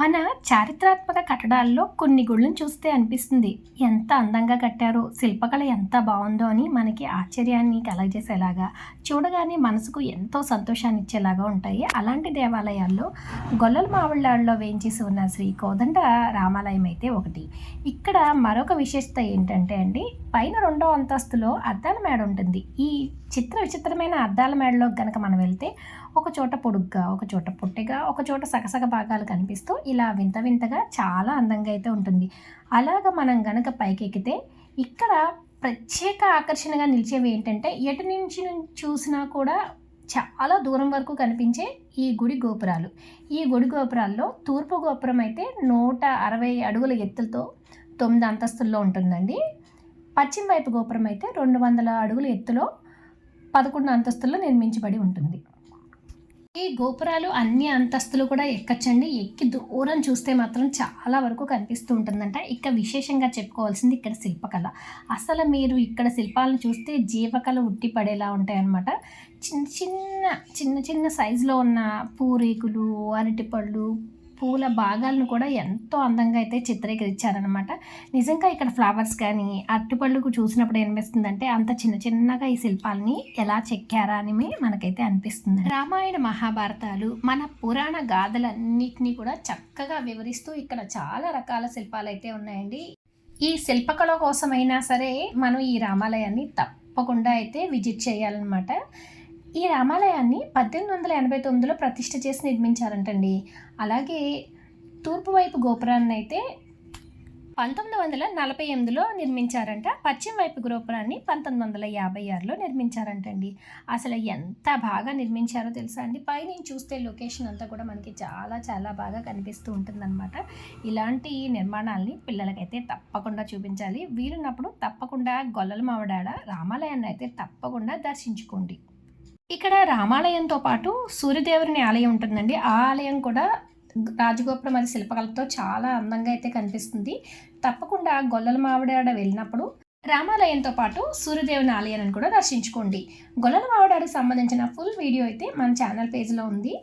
మన చారిత్రాత్మక కట్టడాల్లో కొన్ని గుళ్ళను చూస్తే అనిపిస్తుంది. ఎంత అందంగా కట్టారో శిల్పకళ ఎంత బాగుందో అని మనకి ఆశ్చర్యాన్ని కలగజేసేలాగా చూడగానే మనసుకు ఎంతో సంతోషాన్ని ఇచ్చేలాగా ఉంటాయి. అలాంటి దేవాలయాల్లో గొల్లల మావిళ్ళాడులో వేయించేసి ఉన్న శ్రీ కోదండ రామాలయం అయితే ఒకటి. ఇక్కడ మరొక విశేషత ఏంటంటే అండి పైన రెండో అంతస్తులో అద్దాల మేడ ఉంటుంది. ఈ చిత్ర విచిత్రమైన అద్దాల మేడలో కనుక మనం వెళ్తే ఒక చోట పొడుగ్గా ఒక చోట పొట్టిగా ఒక చోట సగసగ భాగాలు కనిపిస్తూ ఇలా వింత వింతగా చాలా అందంగా అయితే ఉంటుంది. అలాగ మనం గనక పైకెక్కితే ఇక్కడ ప్రత్యేక ఆకర్షణగా నిలిచేవి ఏంటంటే ఎటు నుంచి చూసినా కూడా చాలా దూరం వరకు కనిపించే ఈ గుడి గోపురాలు. ఈ గుడి గోపురాల్లో తూర్పు గోపురం అయితే నూట అరవై అడుగుల ఎత్తులతో తొమ్మిది అంతస్తుల్లో ఉంటుందండి. పశ్చిమ వైపు గోపురం అయితే రెండు వందల అడుగుల ఎత్తులో పదకొండు అంతస్తుల్లో నిర్మించబడి ఉంటుంది. ఈ గోపురాలు అన్ని అంతస్తులు కూడా ఎక్కచ్చండి. ఎక్కి దూరం చూస్తే మాత్రం చాలా వరకు కనిపిస్తూ ఉంటుందంట. ఇక్కడ విశేషంగా చెప్పుకోవాల్సింది ఇక్కడ శిల్పకళ. అసలు మీరు ఇక్కడ శిల్పాలను చూస్తే జీవకళ ఉట్టి పడేలా ఉంటాయన్నమాట చిన్న చిన్న చిన్న చిన్న సైజులో ఉన్న పూరేకులు అరటిపళ్ళు పూల భాగాలను కూడా ఎంతో అందంగా అయితే చిత్రీకరించారనమాట నిజంగా ఇక్కడ ఫ్లవర్స్ కానీ అరటిపళ్ళకు చూసినప్పుడు ఏమనిపిస్తుందంటే అంత చిన్న చిన్నగా ఈ శిల్పాలని ఎలా చెక్కారా అని మనకైతే అనిపిస్తుంది. రామాయణ మహాభారతాలు మన పురాణ గాథలన్నిటినీ కూడా చక్కగా వివరిస్తూ ఇక్కడ చాలా రకాల శిల్పాలు అయితే ఉన్నాయండి. ఈ శిల్పకళ కోసమైనా సరే మనం ఈ రామాలయాన్ని తప్పకుండా అయితే విజిట్ చేయాలన్నమాట. ఈ రామాలయాన్ని పద్దెనిమిది వందల ఎనభై తొమ్మిదిలో ప్రతిష్ఠ చేసి నిర్మించారంటండి. అలాగే తూర్పు వైపు గోపురాన్ని అయితే పంతొమ్మిది వందల నలభై ఎనిమిదిలో నిర్మించారంట. పశ్చిమ వైపు గోపురాన్ని పంతొమ్మిది వందల యాభై ఆరులో నిర్మించారంటండి. అసలు ఎంత బాగా నిర్మించారో తెలుసా అండి? పైనుంచి చూస్తే లొకేషన్ అంతా కూడా మనకి చాలా చాలా బాగా కనిపిస్తూ ఉంటుందన్నమాట. ఇలాంటి నిర్మాణాలని పిల్లలకైతే తప్పకుండా చూపించాలి. వీలున్నప్పుడు తప్పకుండా గొల్లల మావడాడ రామాలయాన్ని అయితే తప్పకుండా దర్శించుకోండి. ఇక్కడ రామాలయంతో పాటు సూర్యదేవుని ఆలయం ఉంటుందండి. ఆ ఆలయం కూడా రాజగోపురం అది శిల్పకళతో చాలా అందంగా అయితే కనిపిస్తుంది. తప్పకుండా గొల్లల మావిడాడ వెళ్ళినప్పుడు రామాలయంతో పాటు సూర్యదేవుని ఆలయాన్ని కూడా దర్శించుకోండి. గొల్లల మావిడాడకు సంబంధించిన ఫుల్ వీడియో అయితే మన ఛానల్ పేజ్లో ఉంది.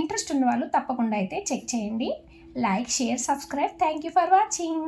ఇంట్రెస్ట్ ఉన్న వాళ్ళు తప్పకుండా అయితే చెక్ చేయండి. Like share subscribe. Thank you for watching.